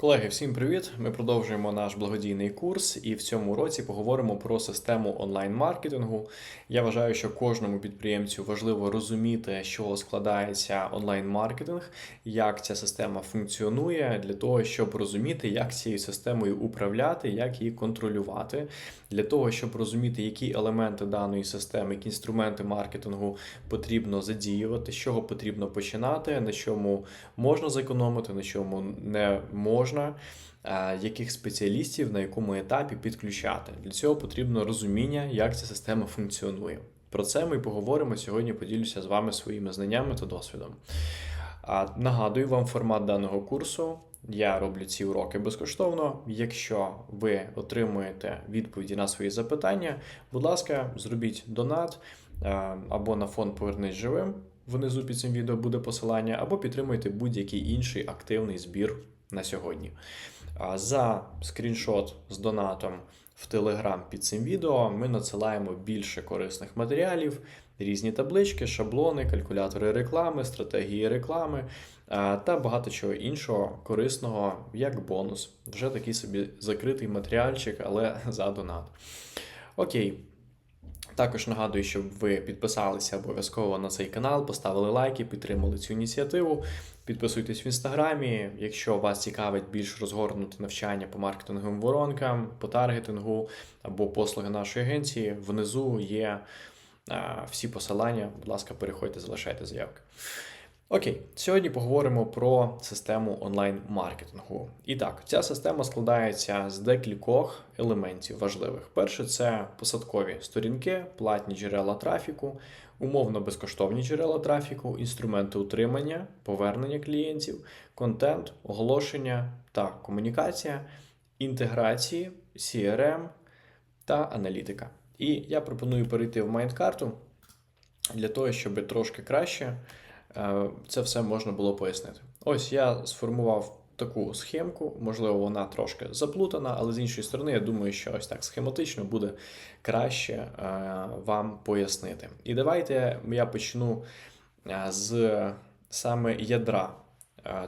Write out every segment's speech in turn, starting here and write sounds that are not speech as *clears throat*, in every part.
Колеги, всім привіт! Ми продовжуємо наш благодійний курс, і в цьому році поговоримо про систему онлайн-маркетингу. Я вважаю, що кожному підприємцю важливо розуміти, з чого складається онлайн-маркетинг, як ця система функціонує, для того, щоб розуміти, як цією системою управляти, як її контролювати, для того, щоб розуміти, які елементи даної системи, які інструменти маркетингу потрібно задіювати, з чого потрібно починати, на чому можна зекономити, на чому не можна можна, е, яких спеціалістів на якому етапі підключати. Для цього потрібно розуміння, як ця система функціонує. Про це ми поговоримо сьогодні. Поділюся з вами своїми знаннями та досвідом. Нагадую вам формат даного курсу. Я роблю ці уроки безкоштовно. Якщо ви отримуєте відповіді на свої запитання, будь ласка, зробіть донат е, або на фонд Повернись живим. Внизу під цим відео буде посилання, або підтримуйте будь-який інший активний збір на сьогодні. За скріншот з донатом в Телеграм під цим відео ми надсилаємо більше корисних матеріалів, різні таблички, шаблони, калькулятори реклами, стратегії реклами та багато чого іншого корисного як бонус. Вже такий собі закритий матеріальчик, але *laughs* за донат. Окей. Також нагадую, щоб ви підписалися обов'язково на цей канал, поставили лайки, підтримали цю ініціативу. Підписуйтесь в інстаграмі. Якщо вас цікавить більш розгорнуте навчання по маркетинговим воронкам, по таргетингу або послуги нашої агенції, внизу є всі посилання. Будь ласка, переходьте, залишайте заявки. Окей, сьогодні поговоримо про систему онлайн-маркетингу. І так, ця система складається з декількох елементів важливих. Перше, це посадкові сторінки, платні джерела трафіку, умовно безкоштовні джерела трафіку, інструменти утримання, повернення клієнтів, контент, оголошення та комунікація, інтеграції, CRM та аналітика. І я пропоную перейти в майндкарту для того, щоб трошки краще. Е, це все можна було пояснити. Ось я сформував таку схемку, можливо, вона трошки заплутана, але з іншої сторони, я думаю, що ось так схематично буде краще е, вам пояснити. І давайте я почну е, з саме ядра.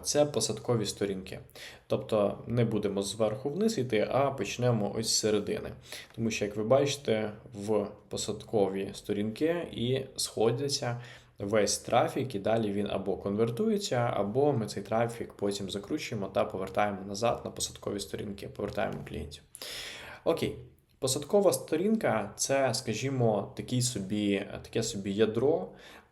Це посадкові сторінки. Тобто не будемо зверху вниз йти, а почнемо ось з середини. Тому що, як ви бачите, в посадкові сторінки і сходяться весь трафік, і далі він або конвертується, або ми цей трафік потім закручуємо та повертаємо назад на посадкові сторінки, повертаємо клієнтів. Окей. Посадкова сторінка це, скажімо, такий собі, таке собі ядро,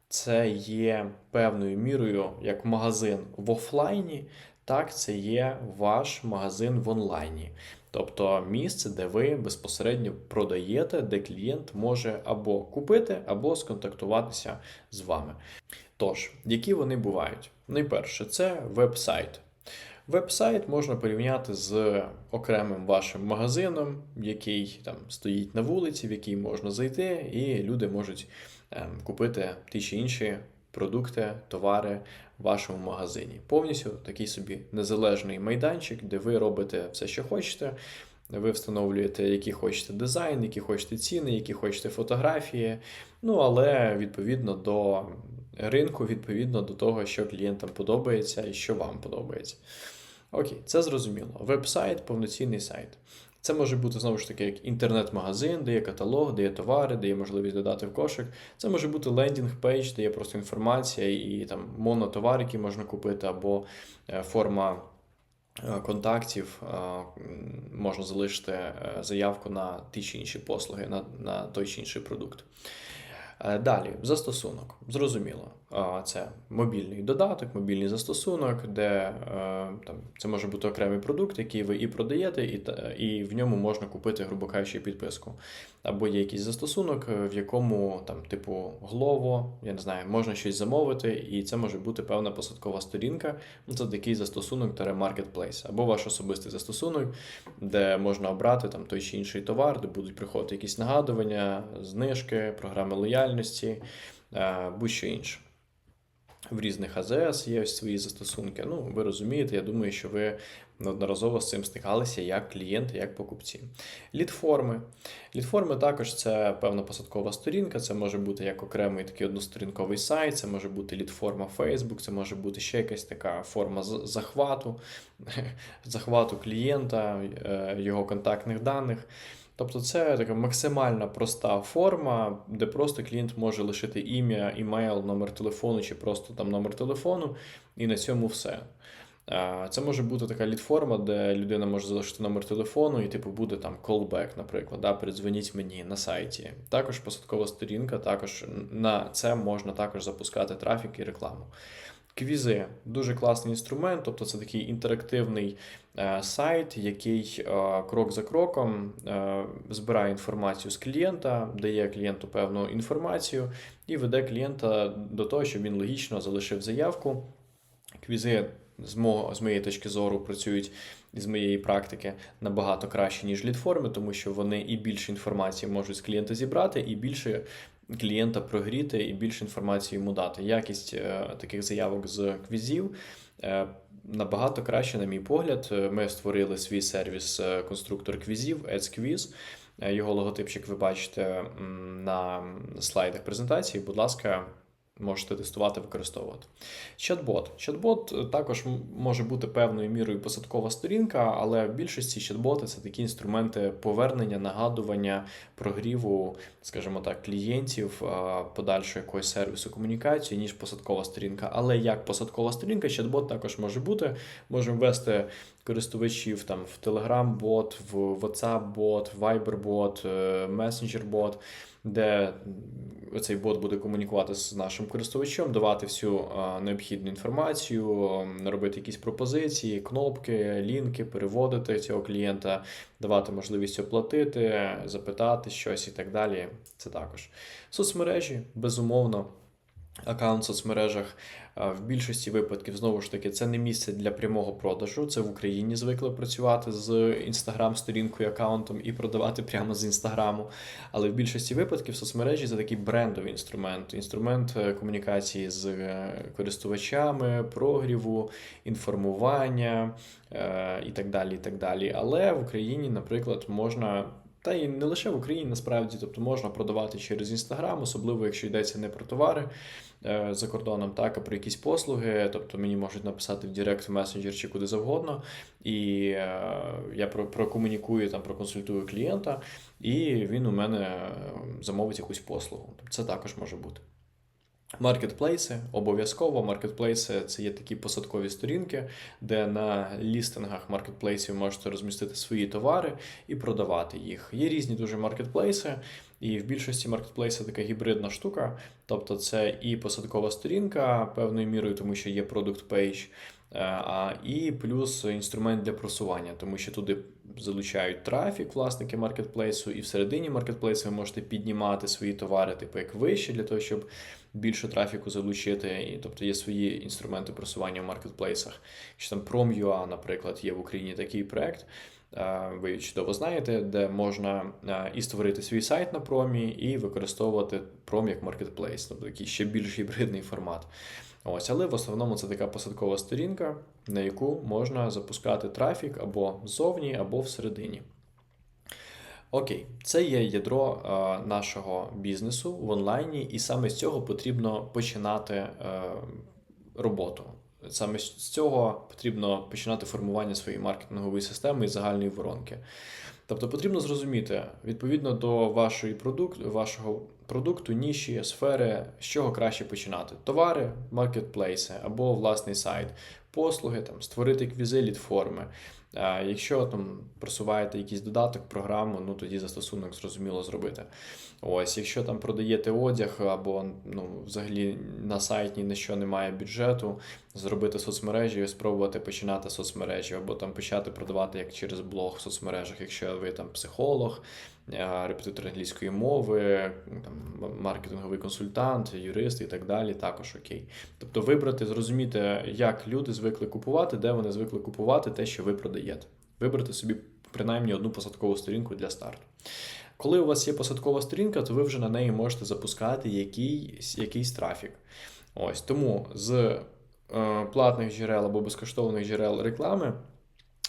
це є певною мірою як магазин в офлайні, так це є ваш магазин в онлайні. Тобто місце, де ви безпосередньо продаєте, де клієнт може або купити, або сконтактуватися з вами. Тож, які вони бувають? Найперше, це веб-сайт. Веб-сайт можна порівняти з окремим вашим магазином, який там стоїть на вулиці, в який можна зайти, і люди можуть ем, купити ті чи інші продукти, товари в вашому магазині. Повністю такий собі незалежний майданчик, де ви робите все, що хочете. Ви встановлюєте, які хочете дизайн, які хочете ціни, які хочете фотографії. Ну, але відповідно до ринку, відповідно до того, що клієнтам подобається і що вам подобається. Окей, це зрозуміло. Веб-сайт, повноцінний сайт. Це може бути знову ж таки як інтернет-магазин, де є каталог, де є товари, де є можливість додати в кошик. Це може бути лендінг-пейдж, де є просто інформація і там монотовар, який можна купити, або е, форма. Е, контактів е, можна залишити заявку на ті чи інші послуги, на на той чи інший продукт. Далі, застосунок. Зрозуміло. Це мобільний додаток, мобільний застосунок, де е, там це може бути окремий продукт, який ви і продаєте, і і в ньому можна купити, грубо кажучи, підписку. Або є якийсь застосунок, в якому там, типу, Glovo, я не знаю, можна щось замовити, і це може бути певна посадкова сторінка. Ну, це такий застосунок та маркетплейс, або ваш особистий застосунок, де можна обрати там той чи інший товар, де будуть приходити якісь нагадування, знижки, програми лояльності, е, будь-що інше. В різних АЗС є свої застосунки. Ну, ви розумієте, я думаю, що ви неодноразово з цим стикалися як клієнти, як покупці. Лідформи. Лідформи також це певна посадкова сторінка, це може бути як окремий такий односторінковий сайт, це може бути лідформа Facebook, це може бути ще якась така форма захвату, *laughs* захвату клієнта, е, його контактних даних. Тобто це така максимально проста форма, де просто клієнт може лишити ім'я, імейл, номер телефону чи просто там номер телефону, і на цьому все. Це може бути така лід-форма, де людина може залишити номер телефону, і типу буде там callback, наприклад, да, передзвоніть мені на сайті. Також посадкова сторінка, також на це можна також запускати трафік і рекламу. Квізи дуже класний інструмент, тобто це такий інтерактивний е, сайт, який е, крок за кроком е, збирає інформацію з клієнта, дає клієнту певну інформацію і веде клієнта до того, щоб він логічно залишив заявку. Квізи з мого з моєї точки зору працюють з моєї практики набагато краще, ніж лідформи, тому що вони і більше інформації можуть з клієнта зібрати, і більше клієнта прогріти, і більше інформації йому дати. Якість е, таких заявок з квізів. е, Набагато краще, на мій погляд. Е, Ми створили свій сервіс конструктор квізів, AdsQuiz. Е, Його логотипчик ви бачите на слайдах презентації. Будь ласка, можете тестувати, використовувати. Чат-бот. Чат-бот е, також може бути певною мірою посадкова сторінка, але в більшості чат-боти це такі інструменти повернення, нагадування, прогріву, скажімо так, клієнтів, а, подальшого якогось сервісу комунікації, ніж посадкова сторінка. Але як посадкова сторінка, чат-бот також може бути. Можемо ввести користувачів там в Telegram-бот, в WhatsApp-бот, Viber-бот, е, Messenger-бот, де цей бот буде комунікувати з нашим користувачем, давати всю необхідну інформацію, робити якісь пропозиції, кнопки, лінки, переводити цього клієнта, давати можливість оплатити, запитати щось і так далі. Це також. Соцмережі, безумовно. Аккаунт в соцмережах в більшості випадків знову ж таки це не місце для прямого продажу. Це в Україні звикли працювати з інстаграм-сторінкою, аккаунтом і продавати прямо з інстаграму. Але в більшості випадків соцмережі це такий брендовий інструмент, інструмент е, комунікації з е, користувачами, прогріву, інформування е, і так далі. і так далі. Але в Україні, наприклад, можна. Та і не лише в Україні насправді, тобто можна продавати через інстаграм, особливо якщо йдеться не про товари за кордоном, так, а про якісь послуги. Тобто мені можуть написати в Директ, в месенджер чи куди завгодно, і е, я про, прокомунікую там, проконсультую клієнта, і він у мене е, замовить якусь послугу. Це також може бути. Маркетплейси обов'язково. Маркетплейси це є такі посадкові сторінки, де на лістингах маркетплейсів можете розмістити свої товари і продавати їх. Є різні дуже маркетплейси, і в більшості маркетплейсів така гібридна штука. Тобто це і посадкова сторінка певною мірою, тому що є продукт пейдж, і плюс інструмент для просування, тому що туди залучають трафік власники маркетплейсу, і всередині маркетплейсу ви можете піднімати свої товари, типу як вище, для того, щоб більше трафіку залучити. І, тобто є свої інструменти просування в маркетплейсах. Що там Prom.ua, наприклад, є в Україні такий проект. Ви чудово знаєте, де можна і створити свій сайт на промі, і використовувати пром як маркетплейс, тобто такий ще більш гібридний формат. Ось, але в основному це така посадкова сторінка, на яку можна запускати трафік або ззовні, або всередині. Окей, це є ядро нашого бізнесу в онлайні, і саме з цього потрібно починати е, роботу. Саме з цього потрібно починати формування своєї маркетингової системи і загальної воронки. Тобто потрібно зрозуміти відповідно до вашої продукт, вашого продукту, ніші, сфери, з чого краще починати: товари, маркетплейси або власний сайт, послуги, там створити квізи, лід-форми. Якщо там просуваєте якийсь додаток, програму, ну тоді застосунок зрозуміло зробити. Ось, якщо там продаєте одяг або ну, взагалі на сайті на що немає бюджету, зробити соцмережі і спробувати починати соцмережі, або там почати продавати як через блог в соцмережах, якщо ви там психолог, е, репетитор англійської мови, там маркетинговий консультант, юрист і так далі, також окей. Тобто вибрати, зрозуміти, як люди звикли купувати, де вони звикли купувати те, що ви продаєте. Вибрати собі принаймні одну посадкову сторінку для старту. Коли у вас є посадкова сторінка, то ви вже на неї можете запускати якийсь, якийсь трафік. Ось тому з платних джерел або безкоштовних джерел реклами.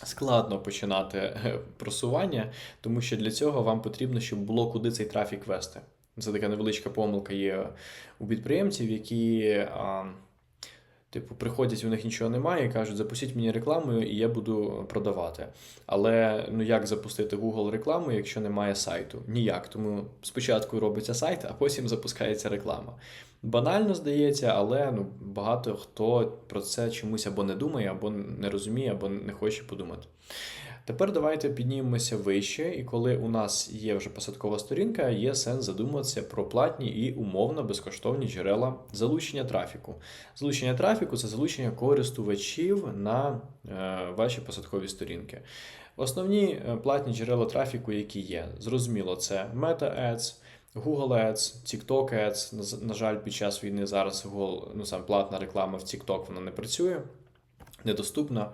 Складно починати е, просування, тому що для цього вам потрібно, щоб було куди цей трафік вести. Це така невеличка помилка є у підприємців, які, а, типу, приходять, у них нічого немає, і кажуть, запустіть мені рекламу, і я буду продавати. Але ну як запустити Google рекламу, якщо немає сайту? Ніяк. Тому спочатку робиться сайт, а потім запускається реклама. Банально здається, але ну, багато хто про це чомусь або не думає, або не розуміє, або не хоче подумати. Тепер давайте піднімемося вище, і коли у нас є вже посадкова сторінка, є сенс задуматися про платні і умовно безкоштовні джерела залучення трафіку. Залучення трафіку це залучення користувачів на е, ваші посадкові сторінки. Основні е, платні джерела трафіку, які є, зрозуміло, це Meta Ads, Google Ads, TikTok Ads. На, жаль, під час війни зараз Google, ну сам платна реклама в TikTok вона не працює, недоступна.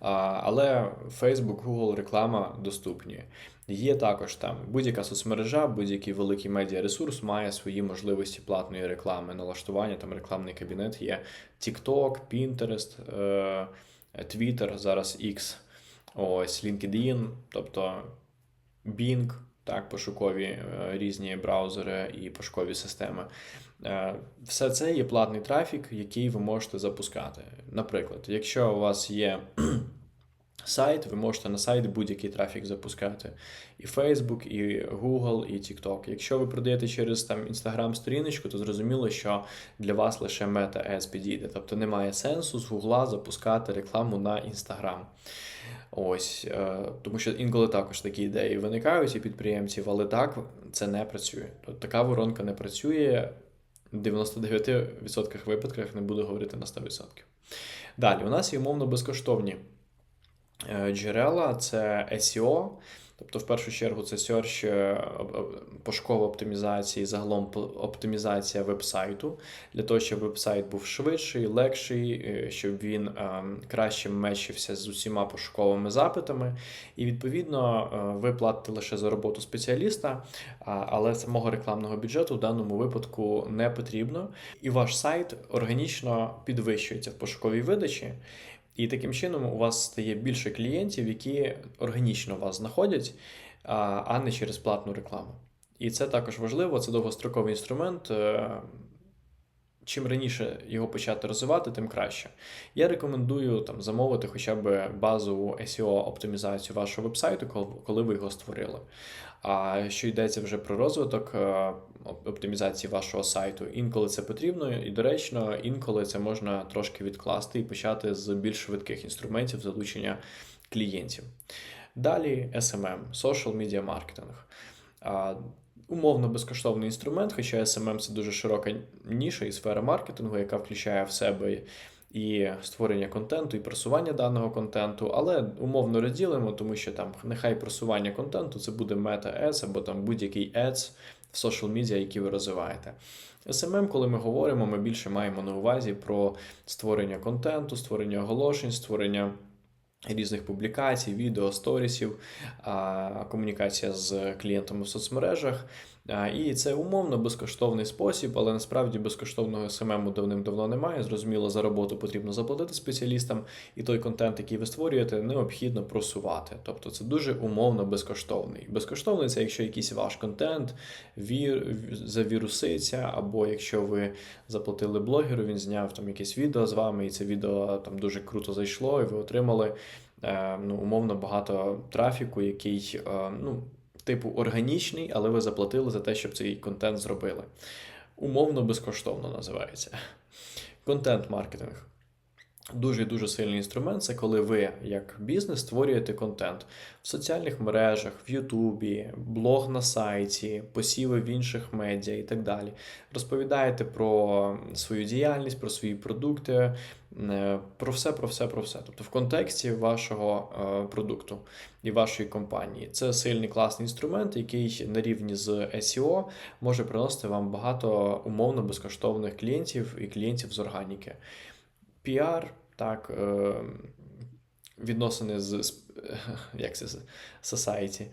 Але Facebook, Google реклама доступні. Є також там будь-яка соцмережа, будь-який великий медіаресурс має свої можливості платної реклами, налаштування, там рекламний кабінет є TikTok, Pinterest, е, Twitter, зараз X, ось LinkedIn, тобто Bing, так, пошукові е, різні браузери і пошукові системи. Е, Все це є платний трафік, який ви можете запускати. Наприклад, якщо у вас є *clears throat* сайт, ви можете на сайт будь-який трафік запускати. І Facebook, і Google, і TikTok. Якщо ви продаєте через там Instagram сторіночку, то зрозуміло, що для вас лише Meta Ads підійде. Тобто немає сенсу з Google запускати рекламу на Instagram. Ось, е, тому що інколи також такі ідеї виникають у підприємців, але так це не працює. Тобто така воронка не працює. В 99% випадках не буду говорити на 100%. Далі, у нас є умовно безкоштовні е, джерела, це SEO. Тобто, в першу чергу, це search, е, пошукова оптимізація і загалом оптимізація вебсайту, для того, щоб вебсайт був швидший, легший, е, щоб він е, краще мечився з усіма пошуковими запитами. І, відповідно, ви платите лише за роботу спеціаліста, але самого рекламного бюджету в даному випадку не потрібно. І ваш сайт органічно підвищується в пошуковій видачі. І таким чином у вас стає більше клієнтів, які органічно вас знаходять, а не через платну рекламу. І це також важливо, це довгостроковий інструмент. Е, чим раніше його почати розвивати, тим краще. Я рекомендую там замовити хоча б базову SEO-оптимізацію вашого вебсайту, коли ви його створили. А що йдеться вже про розвиток е, оптимізації вашого сайту, інколи це потрібно і доречно, інколи це можна трошки відкласти і почати з більш швидких інструментів залучення клієнтів. Далі SMM Social Media Marketing. Умовно безкоштовний інструмент, хоча SMM це дуже широка ніша і сфера маркетингу, яка включає в себе і створення контенту, і просування даного контенту, але умовно розділимо, тому що там нехай просування контенту це буде Meta Ads або там будь-який Ads в social медіа, які ви розвиваєте. SMM, коли ми говоримо, ми більше маємо на увазі про створення контенту, створення оголошень, створення. Різних публікацій, відео, сторісів, комунікація з клієнтами в соцмережах. І це умовно безкоштовний спосіб, але насправді безкоштовного СММу давним-давно немає. Зрозуміло, за роботу потрібно заплатити спеціалістам, і той контент, який ви створюєте, необхідно просувати. Тобто це дуже умовно безкоштовний. Безкоштовний це якщо якийсь ваш контент вір, завіруситься, або якщо ви заплатили блогеру, він зняв там якесь відео з вами, і це відео там дуже круто зайшло, і ви отримали е, ну, умовно багато трафіку, який е, ну типу органічний, але ви заплатили за те, щоб цей контент зробили. Умовно безкоштовно називається. Контент-маркетинг. Дуже дуже сильний інструмент це коли ви, як бізнес, створюєте контент в соціальних мережах, в Ютубі, блог на сайті, посіви в інших медіа і так далі. Розповідаєте про свою діяльність, про свої продукти, про все, про все, про все. Тобто в контексті вашого е, продукту і вашої компанії. Це сильний класний інструмент, який на рівні з SEO може приносити вам багато умовно безкоштовних клієнтів і клієнтів з органіки. Піар, так, е, відносини з *laughs* як це, society,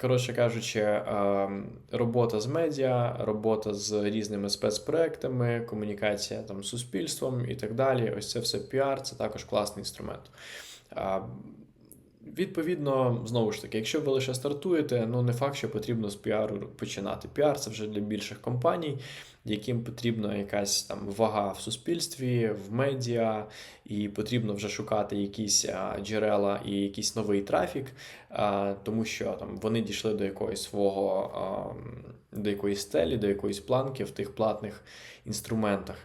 Коротше кажучи, е, робота з медіа, робота з різними спецпроектами, комунікація там з суспільством і так далі. Ось це все піар, це також класний інструмент. Відповідно, знову ж таки, якщо ви лише стартуєте, ну не факт, що потрібно з піару починати. Піар це вже для більших компаній, яким потрібна якась там вага в суспільстві, в медіа, і потрібно вже шукати якісь джерела і якийсь новий трафік, тому що там вони дійшли до якогось свого до якоїсь стелі, до якоїсь планки в тих платних інструментах.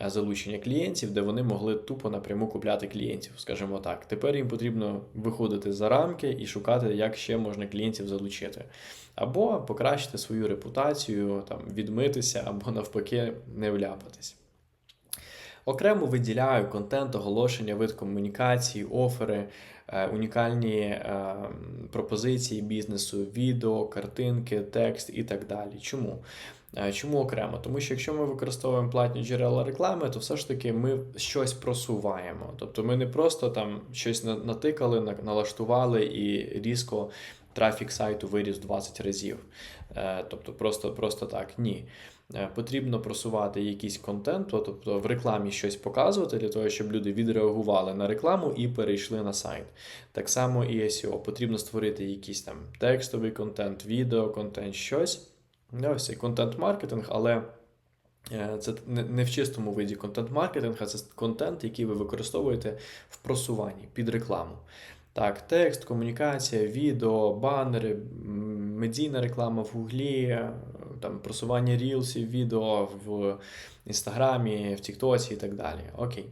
Залучення клієнтів, де вони могли тупо напряму купляти клієнтів, скажімо так. Тепер їм потрібно виходити за рамки і шукати, як ще можна клієнтів залучити, або покращити свою репутацію, там відмитися, або навпаки, не вляпатись. Окремо виділяю контент, оголошення, вид комунікації, офери, е, унікальні е, пропозиції бізнесу, відео, картинки, текст і так далі. Чому? Е, чому окремо? Тому що якщо ми використовуємо платні джерела реклами, то все ж таки ми щось просуваємо. Тобто ми не просто там щось натикали, налаштували і різко трафік сайту виріс 20 разів. Е, тобто, просто, просто так, ні. Е, потрібно просувати якийсь контент, тобто в рекламі щось показувати для того, щоб люди відреагували на рекламу і перейшли на сайт. Так само і SEO. Потрібно створити якийсь там текстовий контент, відео, контент, щось. Ось цей контент-маркетинг, але е, це не в чистому виді контент-маркетинг, а це контент, який ви використовуєте в просуванні під рекламу. Так, текст, комунікація, відео, банери, медійна реклама в Гуглі, е, там просування рілсів, відео в Інстаграмі, в Тіктосі і так далі. Окей.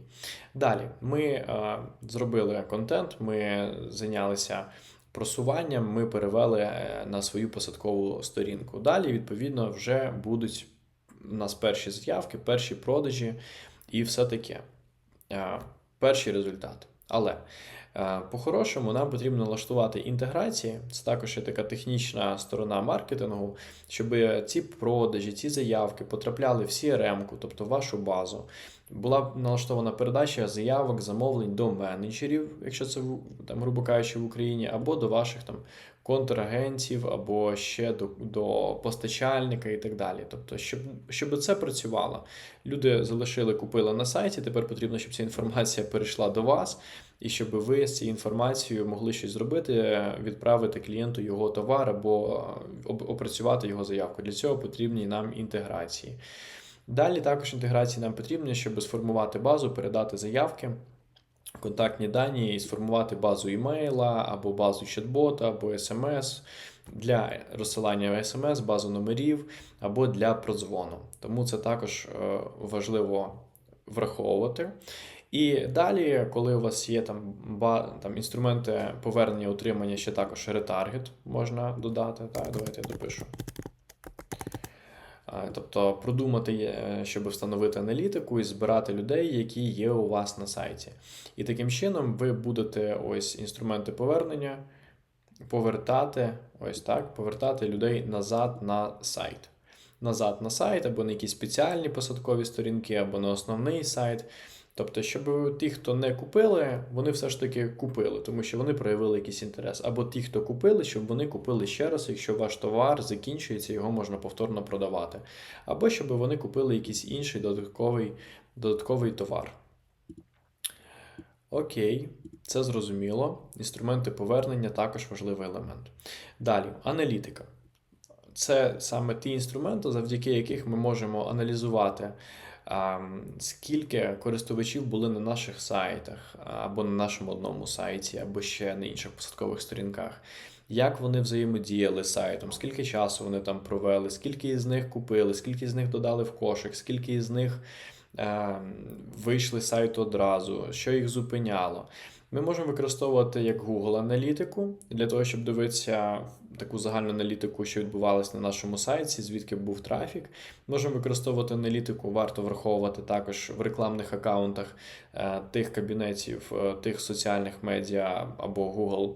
Далі ми е, зробили контент, ми зайнялися просуванням ми перевели е, на свою посадкову сторінку. Далі, відповідно, вже будуть у нас перші заявки, перші продажі і все таке. Е, перші результати. Але по-хорошому нам потрібно налаштувати інтеграції, це також є така технічна сторона маркетингу, щоб ці продажі, ці заявки потрапляли в CRM, тобто в вашу базу. Була налаштована передача заявок, замовлень до менеджерів, якщо це там, грубо кажучи, в Україні, або до ваших там контрагентів, або ще до до постачальника і так далі. Тобто, щоб щоб це працювало, люди залишили, купили на сайті. Тепер потрібно, щоб ця інформація перейшла до вас, і щоб ви з цією інформацією могли щось зробити, відправити клієнту його товар або опрацювати його заявку. Для цього потрібні нам інтеграції. Далі також інтеграції нам потрібні, щоб сформувати базу, передати заявки, контактні дані і сформувати базу імейла або базу чат-бота, або смс для розсилання смс, базу номерів або для продзвону. Тому це також е, важливо враховувати. І далі, коли у вас є там там інструменти повернення утримання, ще також ретаргет можна додати. Так, давайте я допишу. Тобто продумати, е, щоб встановити аналітику і збирати людей, які є у вас на сайті. І таким чином ви будете ось інструменти повернення повертати ось так, повертати людей назад на сайт. Назад на сайт, або на якісь спеціальні посадкові сторінки, або на основний сайт. Тобто, щоб ті, хто не купили, вони все ж таки купили, тому що вони проявили якийсь інтерес. Або ті, хто купили, щоб вони купили ще раз, якщо ваш товар закінчується, його можна повторно продавати. Або щоб вони купили якийсь інший додатковий, додатковий товар. Окей, це зрозуміло. Інструменти повернення також важливий елемент. Далі, аналітика. Це саме ті інструменти, завдяки яких ми можемо аналізувати скільки користувачів були на наших сайтах, або на нашому одному сайті, або ще на інших посадкових сторінках. Як вони взаємодіяли з сайтом, скільки часу вони там провели, скільки з них купили, скільки з них додали в кошик, скільки з них е, вийшли з сайту одразу, що їх зупиняло. Ми можемо використовувати як Google аналітику для того, щоб дивитися таку загальну аналітику, що відбувалася на нашому сайті, звідки був трафік. Можемо використовувати аналітику, варто враховувати також в рекламних аккаунтах е, тих кабінетів, е, тих соціальних медіа або Google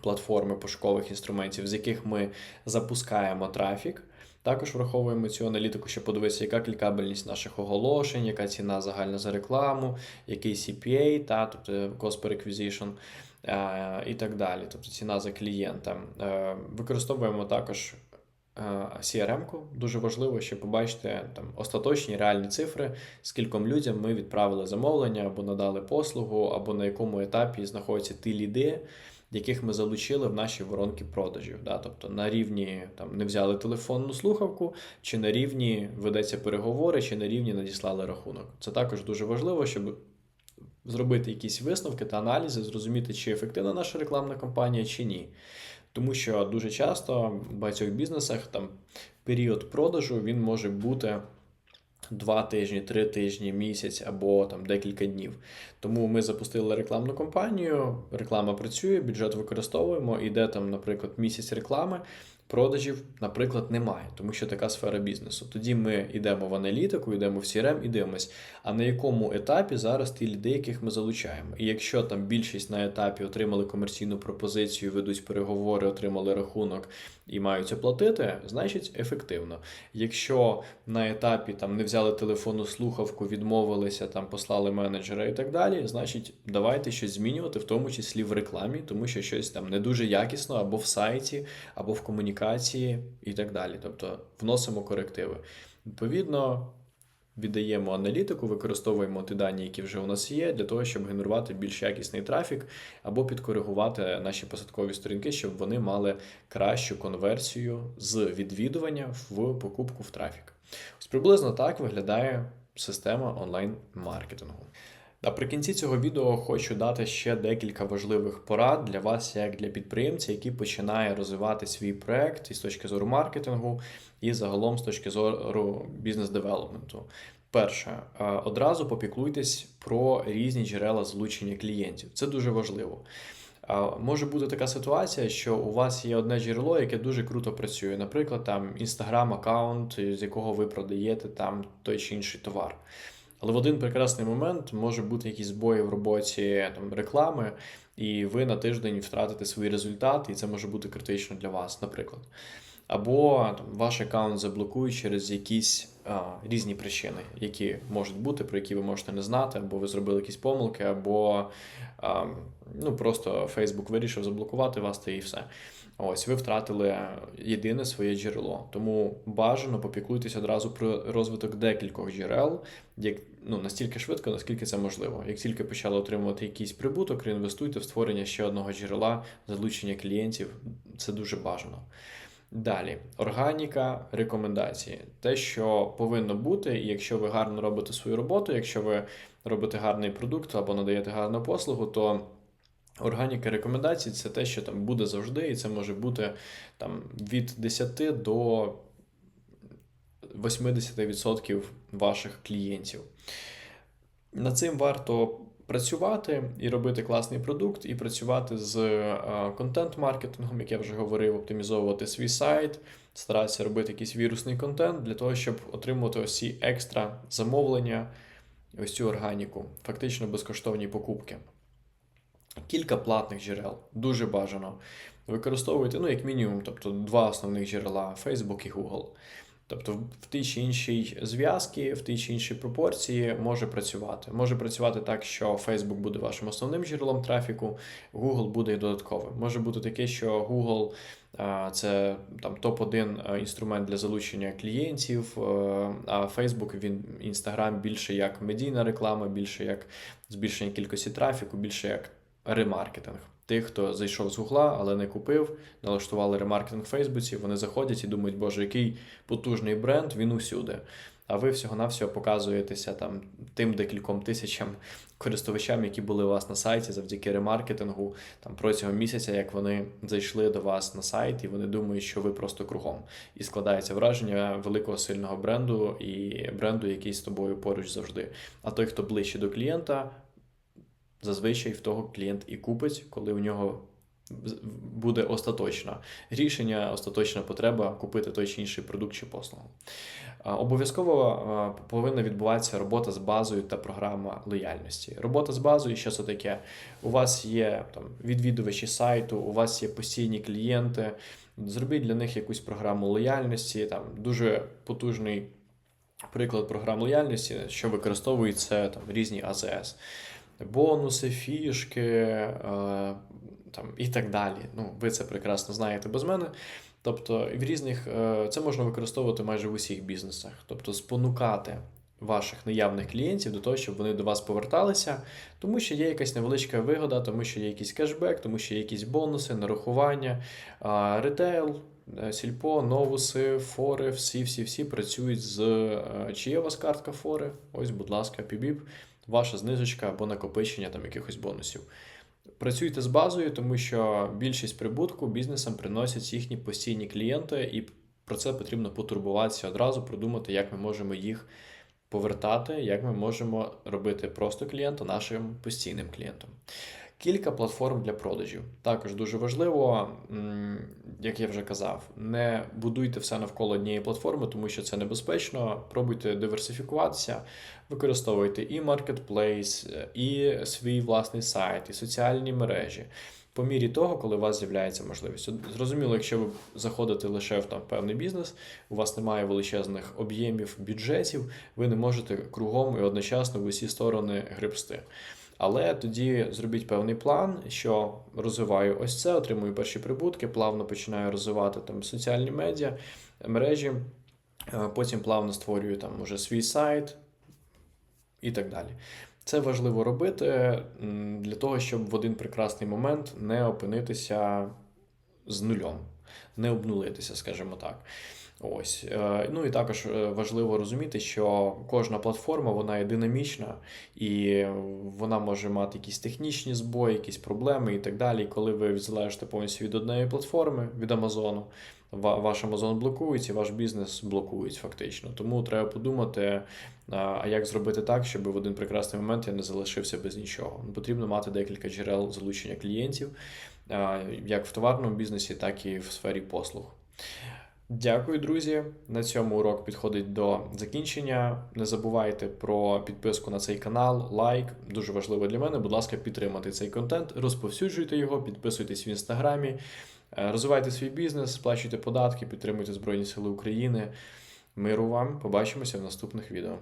платформи пошукових інструментів, з яких ми запускаємо трафік. Також враховуємо цю аналітику, щоб подивитися, яка клікабельність наших оголошень, яка ціна загальна за рекламу, який CPA, та, тобто Cost per Acquisition. Е, і так далі. Тобто ціна за клієнта. Е, Використовуємо також е, CRM-ку. Дуже важливо, щоб побачити там остаточні реальні цифри, скільком людям ми відправили замовлення або надали послугу, або на якому етапі знаходяться ті ліди, яких ми залучили в наші воронки продажів. Да? Тобто на рівні там не взяли телефонну слухавку, чи на рівні ведеться переговори, чи на рівні надіслали рахунок. Це також дуже важливо, щоб зробити якісь висновки та аналізи, зрозуміти, чи ефективна наша рекламна кампанія, чи ні. Тому що дуже часто в багатьох бізнесах там період продажу він може бути. Два тижні, три тижні, місяць або там декілька днів. Тому ми запустили рекламну кампанію, реклама працює, бюджет використовуємо, іде там, наприклад, місяць реклами, продажів, наприклад, немає, тому що така сфера бізнесу. Тоді ми йдемо в аналітику, йдемо в CRM і дивимось, а на якому етапі зараз ті ліди, яких ми залучаємо. І якщо там більшість на етапі отримали комерційну пропозицію, ведуть переговори, отримали рахунок і мають оплатити, значить ефективно. Якщо на етапі там не взяли телефонну слухавку, відмовилися, там послали менеджера і так далі, значить давайте щось змінювати, в тому числі в рекламі, тому що щось там не дуже якісно або в сайті, або в комунікації і так далі. Тобто вносимо корективи. Відповідно. Віддаємо аналітику, використовуємо ті дані, які вже у нас є, для того, щоб генерувати більш якісний трафік, або підкоригувати наші посадкові сторінки, щоб вони мали кращу конверсію з відвідування в покупку в трафік. Ось приблизно так виглядає система онлайн-маркетингу. Наприкінці цього відео хочу дати ще декілька важливих порад для вас, як для підприємця, який починає розвивати свій проект і з точки зору маркетингу, і загалом з точки зору бізнес-девелопменту. Перше, одразу попіклуйтесь про різні джерела злучення клієнтів. Це дуже важливо. Може бути така ситуація, що у вас є одне джерело, яке дуже круто працює. Наприклад, там інстаграм-аккаунт, з якого ви продаєте там той чи інший товар. Але в один прекрасний момент може бути якісь збої в роботі там, реклами, і ви на тиждень втратите свої результати, і це може бути критично для вас, наприклад. Або там, ваш аккаунт заблокують через якісь а, різні причини, які можуть бути, про які ви можете не знати, або ви зробили якісь помилки, або а, ну, просто Facebook вирішив заблокувати вас та і все. Ось ви втратили єдине своє джерело. Тому бажано попіклуйтесь одразу про розвиток декількох джерел, як ну настільки швидко, наскільки це можливо. Як тільки почали отримувати якийсь прибуток, реінвестуйте в створення ще одного джерела, залучення клієнтів. Це дуже бажано. Далі, органіка, рекомендації. Те, що повинно бути, і якщо ви гарно робите свою роботу, якщо ви робите гарний продукт або надаєте гарну послугу, то Органіка рекомендацій це те, що там буде завжди, і це може бути там від 10 до 80% ваших клієнтів. Над цим варто працювати і робити класний продукт, і працювати з контент-маркетингом, як я вже говорив, оптимізовувати свій сайт, старатися робити якийсь вірусний контент для того, щоб отримувати ось ці екстра замовлення, ось цю органіку, фактично безкоштовні покупки. Кілька платних джерел, дуже бажано. Використовуйте, ну, як мінімум, тобто два основних джерела Facebook і Google. Тобто в тій чи іншій зв'язці, в тій чи іншій пропорції може працювати. Може працювати так, що Facebook буде вашим основним джерелом трафіку, Google буде додатковим. Може бути таке, що Google це там топ-1 інструмент для залучення клієнтів, а Facebook, він Instagram більше як медійна реклама, більше як збільшення кількості трафіку, більше як ремаркетинг. Тих, хто зайшов з гугла, але не купив, налаштували ремаркетинг в Фейсбуці, вони заходять і думають, боже, який потужний бренд, він усюди. А ви всього-навсього показуєтеся там тим декільком тисячам користувачам, які були у вас на сайті завдяки ремаркетингу, там протягом місяця, як вони зайшли до вас на сайт, і вони думають, що ви просто кругом. І складається враження великого сильного бренду і бренду, який з тобою поруч завжди. А той, хто ближче до клієнта, зазвичай в того клієнт і купить, коли у нього буде остаточне рішення, остаточна потреба купити той чи інший продукт чи послугу. Обов'язково повинна відбуватися робота з базою та програма лояльності. Робота з базою, що це таке? У вас є там відвідувачі сайту, у вас є постійні клієнти. Зробіть для них якусь програму лояльності, там дуже потужний приклад програм лояльності, що використовується там різні АЗС бонуси, фішки, е, там, і так далі. Ну, ви це прекрасно знаєте без мене. Тобто, в різних е, це можна використовувати майже в усіх бізнесах, тобто спонукати ваших наявних клієнтів до того, щоб вони до вас поверталися, тому що є якась невеличка вигода, тому що є якийсь кешбек, тому що є якісь бонуси, нарахування, ретейл. е, Сільпо, новуси, фори, всі, всі, всі працюють з. Чи є у вас картка фори? Ось, будь ласка, пібіп, ваша знижечка або накопичення там якихось бонусів. Працюйте з базою, тому що більшість прибутку бізнесам приносять їхні постійні клієнти, і про це потрібно потурбуватися одразу, продумати, як ми можемо їх повертати, як ми можемо робити просто клієнта нашим постійним клієнтом. Кілька платформ для продажів. Також дуже важливо, як я вже казав, не будуйте все навколо однієї платформи, тому що це небезпечно. Пробуйте диверсифікуватися, використовуйте і маркетплейс, і свій власний сайт, і соціальні мережі. По мірі того, коли у вас з'являється можливість. Зрозуміло, якщо ви заходите лише в там певний бізнес, у вас немає величезних об'ємів бюджетів, ви не можете кругом і одночасно в усі сторони гребсти. Але тоді зробіть певний план, що розвиваю ось це, отримую перші прибутки, плавно починаю розвивати там соціальні медіа, мережі, е, потім плавно створюю там уже свій сайт і так далі. Це важливо робити для того, щоб в один прекрасний момент не опинитися з нульом, не обнулитися, скажімо так. Ось. Е, Ну і також е, важливо розуміти, що кожна платформа вона є динамічна і вона може мати якісь технічні збої, якісь проблеми і так далі. Коли ви залежите повністю від однієї платформи, від Амазону, ваш Амазон блокується, ваш бізнес блокують фактично. Тому треба подумати, а а як зробити так, щоб в один прекрасний момент я не залишився без нічого. Потрібно мати декілька джерел залучення клієнтів, як в товарному бізнесі, так і в сфері послуг. Дякую, друзі. На цьому урок підходить до закінчення. Не забувайте про підписку на цей канал, лайк. Дуже важливо для мене. Будь ласка, підтримати цей контент, розповсюджуйте його, підписуйтесь в інстаграмі, е, розвивайте свій бізнес, сплачуйте податки, підтримуйте Збройні Сили України. Миру вам! Побачимося в наступних відео.